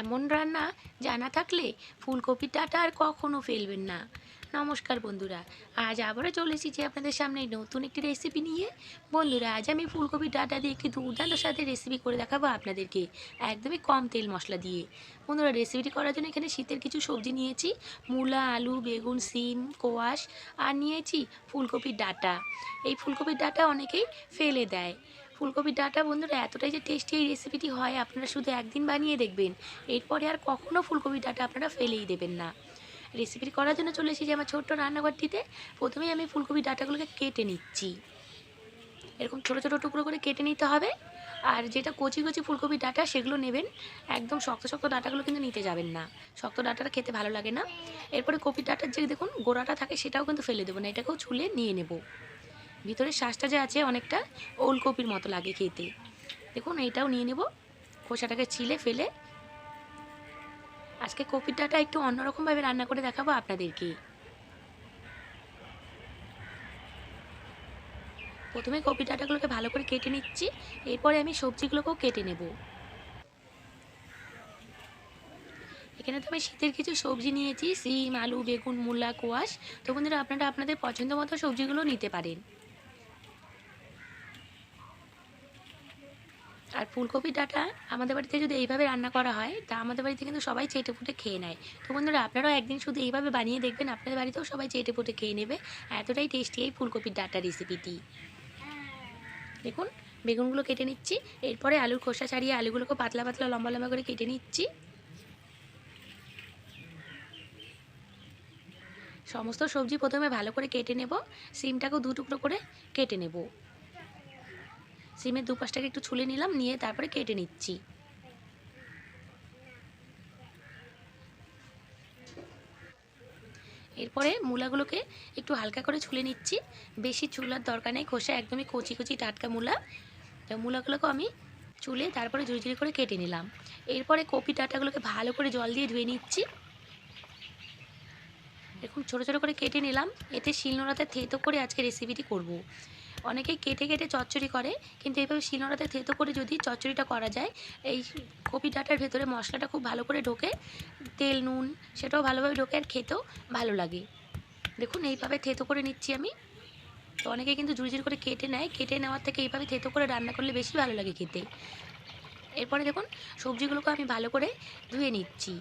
এমন রান্না জানা থাকলে ফুলকপির ডাঁটা আর কখনও ফেলবেন না। নমস্কার বন্ধুরা, আজ আবারও চলে এসেছি আপনাদের সামনে নতুন একটি রেসিপি নিয়ে। বন্ধুরা, আজ আমি ফুলকপির ডাটা দিয়ে একটি দুর্দান্ত সাথে রেসিপি করে দেখাবো আপনাদেরকে, একদমই কম তেল মশলা দিয়ে। বন্ধুরা রেসিপিটি করার জন্য এখানে শীতের কিছু সবজি নিয়েছি, মূলা, আলু, বেগুন, সিম, কোয়াশ, আর নিয়েছি ফুলকপির ডাটা। এই ফুলকপির ডাটা অনেকেই ফেলে দেয়। ফুলকপির ডাঁটা বন্ধুরা এতটাই যে টেস্টি এই রেসিপিটি হয়, আপনারা শুধু একদিন বানিয়ে দেখবেন। এরপরে আর কখনও ফুলকপির ডাঁটা আপনারা ফেলেই দেবেন না। রেসিপিটি করার জন্য চলে এসেছি আমার ছোট্ট রান্নাঘরটিতে। প্রথমেই আমি ফুলকপির ডাঁটাগুলোকে কেটে নিচ্ছি। এরকম ছোটো ছোটো টুকরো করে কেটে নিতে হবে। আর যেটা কচি কচি ফুলকপির ডাঁটা, সেগুলো নেবেন। একদম শক্ত শক্ত ডাঁটাগুলো কিন্তু নিতে যাবেন না। শক্ত ডাঁটাটা খেতে ভালো লাগে না। এরপরে কপির ডাঁটার যে দেখুন গোড়াটা থাকে, সেটাও কিন্তু ফেলে দেবো না। এটাকেও ছুলে নিয়ে নেব। ভিতরের শ্বাসটা যে আছে অনেকটা ওলকপির মতো লাগে খেতে। দেখুন, এইটাও নিয়ে নেব। খোসাটাকে ছিলে ফেলে। আজকে কপির ডাঁটা একটু অন্যরকমভাবে রান্না করে দেখাবো আপনাদেরকে। প্রথমে কপি ডাঁটাগুলোকে ভালো করে কেটে নিচ্ছি। এরপরে আমি সবজিগুলোকেও কেটে নেব। এখানে তো আমি শীতের কিছু সবজি নিয়েছি, সিম, আলু, বেগুন, মূলা, কোয়াশ। তো বন্ধুরা, আপনারা আপনাদের পছন্দ মতো সবজিগুলো নিতে পারেন। আর ফুলকপির ডাটা আমাদের বাড়িতে যদি এইভাবে রান্না করা হয়, তা আমাদের বাড়িতে কিন্তু সবাই চেটে ফুটে খেয়ে নেয়। তো বন্ধুরা, আপনারাও একদিন শুধু এইভাবে বানিয়ে দেখবেন, আপনাদের বাড়িতেও সবাই চেটে ফুটে খেয়ে নেবে। এতটাই টেস্টি এই ফুলকপির ডাটা রেসিপিটি দেখুন, বেগুনগুলো কেটে নিচ্ছি। এরপরে আলুর খোসা ছাড়িয়ে আলুগুলোকে পাতলা পাতলা লম্বা লম্বা করে কেটে নিচ্ছি। সমস্ত সবজি প্রথমে ভালো করে কেটে নেব। সিমটাকেও দু টুকরো করে কেটে নেব। সিমের দুপাশটাকে একটু ছুলে নিলাম, নিয়ে তারপরে কেটে নিচ্ছি। এরপরে মূলাগুলোকে একটু হালকা করে ছুলে নিচ্ছি। বেশি চুলার দরকার নেই খোসা একদমই কচি কচি টাটকা মূলা। তো মূলাগুলোকে আমি চুলে তারপরে ঝুড়ি করে কেটে নিলাম। এরপরে কপি ডাঁটাগুলোকে ভালো করে জল দিয়ে ধুয়ে নিচ্ছি। এরকম ছোটো ছোটো করে কেটে নিলাম। এতে শিলনোড়াতে থেতো করে আজকে রেসিপিটি করব। অনেকেই কেটে কেটে চচ্চড়ি করে, কিন্তু এইভাবে শিলনোড়াতে থেতো করে যদি চচ্চড়িটা করা যায়, এই কপি ডাঁটার ভেতরে মশলাটা খুব ভালো করে ঢোকে, তেল, নুন, সেটাও ভালোভাবে ঢোকে আর খেতেও ভালো লাগে। দেখুন, এইভাবে থেতো করে নিচ্ছি আমি। তো অনেকে কিন্তু ঝুড়ি করে কেটে নেয়, কেটে নেওয়ার থেকে এইভাবে থেতো করে রান্না করলে বেশি ভালো লাগে খেতে। এরপরে দেখুন, সবজিগুলোকে আমি ভালো করে ধুয়ে নিচ্ছি।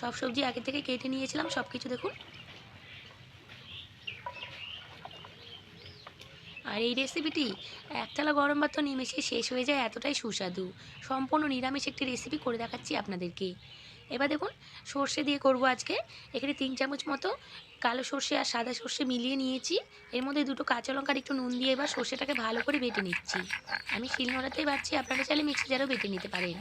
সব সবজি আগে থেকে কেটে নিয়েছিলাম সব কিছু দেখুন। আর এই রেসিপিটি একতলা গরম ভাত নিমেষে শেষ হয়ে যায় এতটাই সুস্বাদু। সম্পূর্ণ নিরামিষ একটি রেসিপি করে দেখাচ্ছি আপনাদেরকে। এবার দেখুন, সর্ষে দিয়ে করব আজকে। এখানে তিন চামচ মতো কালো সর্ষে আর সাদা সর্ষে মিলিয়ে নিয়েছি। এর মধ্যে দুটো কাঁচা লঙ্কার একটু নুন দিয়ে এবার সর্ষেটাকে ভালো করে বেটে নিচ্ছি। আমি শিলনোড়াতেই বাড়ছি, আপনারা চাইলে মিক্সি জারও বেটে নিতে পারেন।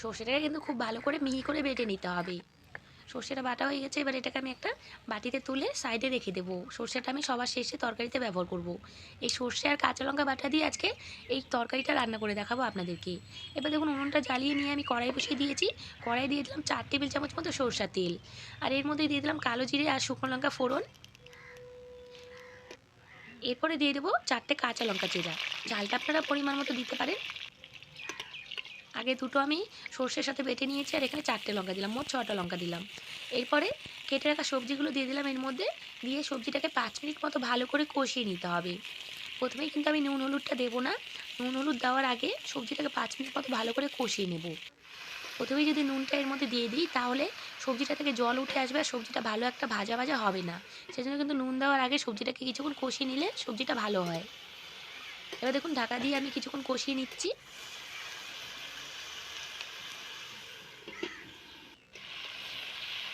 সর্ষেটাকে কিন্তু খুব ভালো করে মিহি করে বেটে নিতে হবে। সর্ষেটা বাটা হয়ে গেছে, এবার এটাকে আমি একটা বাটিতে তুলে সাইডে রেখে দেবো। সর্ষেটা আমি সবার শেষে তরকারিতে ব্যবহার করব। এই সর্ষে আর কাঁচা লঙ্কা বাটা দিয়ে আজকে এই তরকারিটা রান্না করে দেখাবো আপনাদেরকে। এবার দেখুন উনুনটা জ্বালিয়ে নিয়ে আমি কড়াই বসিয়ে দিয়েছি। কড়াই দিয়ে দিলাম চার টেবিল চামচ মতো সর্ষার তেল। আর এর মধ্যে দিয়ে দিলাম কালো জিরে আর শুকনো লঙ্কা ফোড়ন। এরপরে দিয়ে দেবো চারটে কাঁচা লঙ্কা চেরা। ঝালটা আপনারা পরিমাণ মতো দিতে পারেন। আগে দুটো আমি সর্ষের সাথে বেটে নিয়েছি আর এখানে চারটে লঙ্কা দিলাম, মোট ছটা লঙ্কা দিলাম। এরপরে কেটে রাখা সবজিগুলো দিয়ে দিলাম, এর মধ্যে দিয়ে সবজিটাকে পাঁচ মিনিট মতো ভালো করে কষিয়ে নিতে হবে। প্রথমেই কিন্তু আমি নুন হলুদটা দেবো না, নুন হলুদ দেওয়ার আগে সবজিটাকে পাঁচ মিনিট মতো ভালো করে কষিয়ে নেব। প্রথমেই যদি নুনটা এর মধ্যে দিয়ে দিই, তাহলে সবজিটা থেকে জল উঠে আসবে আর সবজিটা ভালো একটা ভাজা ভাজা হবে না। সেজন্য কিন্তু নুন দেওয়ার আগে সবজিটাকে কিছুক্ষণ কষিয়ে নিলে সবজিটা ভালো হয়। এবার দেখুন, ঢাকা দিয়ে আমি কিছুক্ষণ কষিয়ে নিচ্ছি।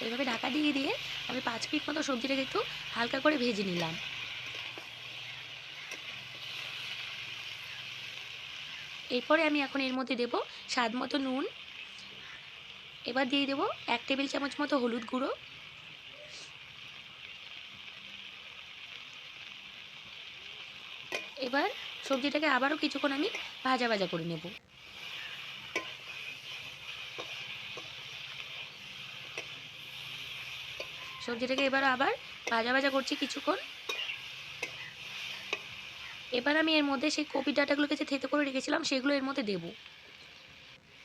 এইভাবে ঢাকা দিয়ে দিয়ে আমি পাঁচ মিনিট মতো সবজিটাকে একটু হালকা করে ভেজে নিলাম। এরপরে আমি এখন এর মধ্যে দেব স্বাদ মতো নুন। এবার দিয়ে দেব এক টেবিল চামচ মতো হলুদ গুঁড়ো। এবার সবজিটাকে আবারও কিছুক্ষণ আমি ভাজা ভাজা করে নেব। সবজিটাকে এবার আবার ভাজা ভাজা করছি কিছুক্ষণ। এবার আমি এর মধ্যে সেই কপি ডাটাগুলোকে যে থেতে করে রেখেছিলাম, সেগুলো এর মধ্যে দেবো।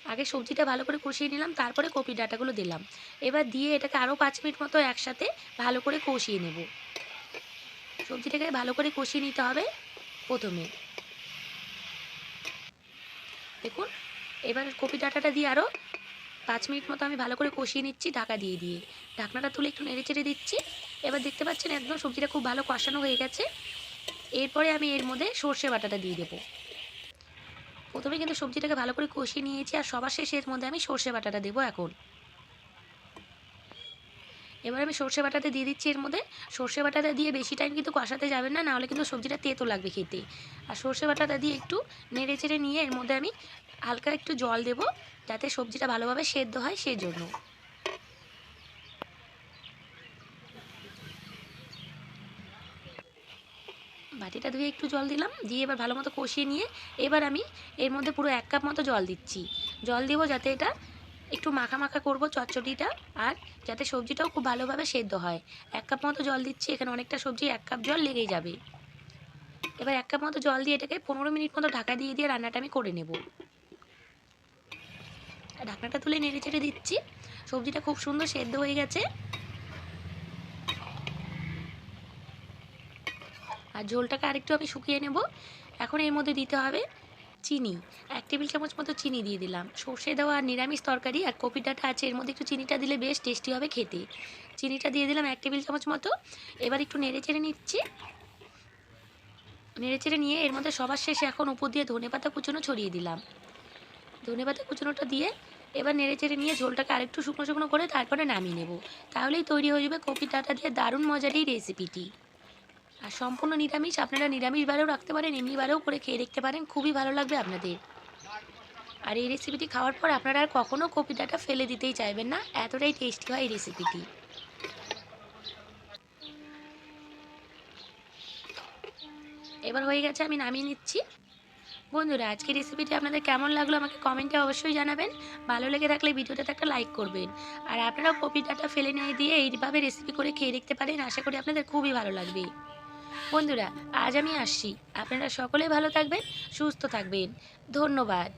আগে সবজিটা ভালো করে কষিয়ে নিলাম, তারপরে কপি ডাটাগুলো দিলাম। এবার দিয়ে এটাকে আরও পাঁচ মিনিট মতো একসাথে ভালো করে কষিয়ে নেব। সবজিটাকে ভালো করে কষিয়ে নিতে হবে প্রথমে। দেখুন, এবার কপি ডাটাটা দিয়ে আরও পাঁচ মিনিট মতো আমি ভালো করে কষিয়ে নিচ্ছি, ঢাকা দিয়ে দিয়ে। ঢাকনাটা তুলে একটু নেড়ে চেড়ে দিচ্ছি। এবার দেখতে পাচ্ছেন একদম সবজিটা খুব ভালো কষানো হয়ে গেছে। এরপরে আমি এর মধ্যে সর্ষে বাটাটা দিয়ে দেবো। প্রথমে কিন্তু সবজিটাকে ভালো করে কষিয়ে নিয়েছি আর সবার শেষে এর মধ্যে আমি সর্ষে বাটাটা দেবো এখন। এবার আমি সর্ষে বাটাটা দিয়ে দিচ্ছি এর মধ্যে। সর্ষে বাটাটা দিয়ে বেশি টাইম কিন্তু কষাতে যাবেন না, নাহলে কিন্তু সবজিটা তেতো লাগবে খেতে। আর সর্ষে বাটাটা দিয়ে একটু নেড়ে চেড়ে নিয়ে এর মধ্যে আমি হালকা একটু জল দেবো, যাতে সবজিটা ভালোভাবে সেদ্ধ হয় সেই জন্য বাটিটা ধুয়ে একটু জল দিলাম, দিয়ে এবার ভালো মতো কষিয়ে নিয়ে এবার আমি এর মধ্যে পুরো এক কাপ মতো জল দিচ্ছি। জল দেবো যাতে এটা একটু মাখা মাখা করব চচ্চড়িটা, আর যাতে সবজিটাও খুব ভালোভাবে সেদ্ধ হয়। এক কাপ মতো জল দিচ্ছি, এখানে অনেকটা সবজি, এক কাপ জল লেগেই যাবে। এবার এক কাপ মতো জল দিয়ে এটাকে পনেরো মিনিট মতো ঢাকা দিয়ে দিয়ে রান্নাটা আমি করে নেব। ঢাকনাটা তুলে নেড়ে চেড়ে দিচ্ছি। সবজিটা খুব সুন্দর সেদ্ধ হয়ে গেছে। আর ঝোলটাকে আরেকটু আমি শুকিয়ে নেব। এখন এর মধ্যে দিতে হবে চিনি। এক টেবিল চামচ মতো চিনি দিয়ে দিলাম। সর্ষে দেওয়া নিরামিষ তরকারি আর কপি ডাঁটা আছে, এর মধ্যে একটু চিনিটা দিলে বেশ টেস্টি হবে খেতে। চিনিটা দিয়ে দিলাম এক টেবিল চামচ মতো। এবার একটু নেড়ে চেড়ে নিচ্ছি। নেড়ে চেড়ে নিয়ে এর মধ্যে সবার শেষে এখন উপর দিয়ে ধনে পাতা কুচনো ছড়িয়ে দিলাম। ধনে পাতা কুচনোটা দিয়ে এবার নেড়ে চেড়ে নিয়ে ঝোলটাকে আরেকটু শুকনো শুকনো করে তারপরে নামিয়ে নেব। তাহলেই তৈরি হয়ে যাবে কপি ডাঁটা দিয়ে দারুণ মজার এই রেসিপিটি আর সম্পূর্ণ নিরামিষ, আপনারা নিরামিষ বারেও রাখতে পারেন, এমনি বারেও করে খেয়ে দেখতে পারেন, খুবই ভালো লাগবে আপনাদের। আর এই রেসিপিটি খাওয়ার পর আপনারা আর কখনও কপি ডাঁটা ফেলে দিতেই চাইবেন না, এতটাই টেস্টি হয় এই রেসিপিটি এবার হয়ে গেছে, আমি নামিয়ে নিচ্ছি। বন্ধুরা, আজকের রেসিপিটি আপনাদের কেমন লাগল আমাকে কমেন্টে অবশ্যই জানাবেন। ভালো লেগে থাকলে ভিডিওটাতে একটা লাইক করবেন। আর আপনারাও কপি ডাটা ফেলে নিয়ে দিয়ে এইভাবে রেসিপি করে খেয়ে দেখতে পারেন, আশা করি আপনাদের খুবই ভালো লাগবে। বন্ধুরা আজ আমি আসছি। আপনারা সকলে ভালো থাকবেন সুস্থ থাকবেন। ধন্যবাদ।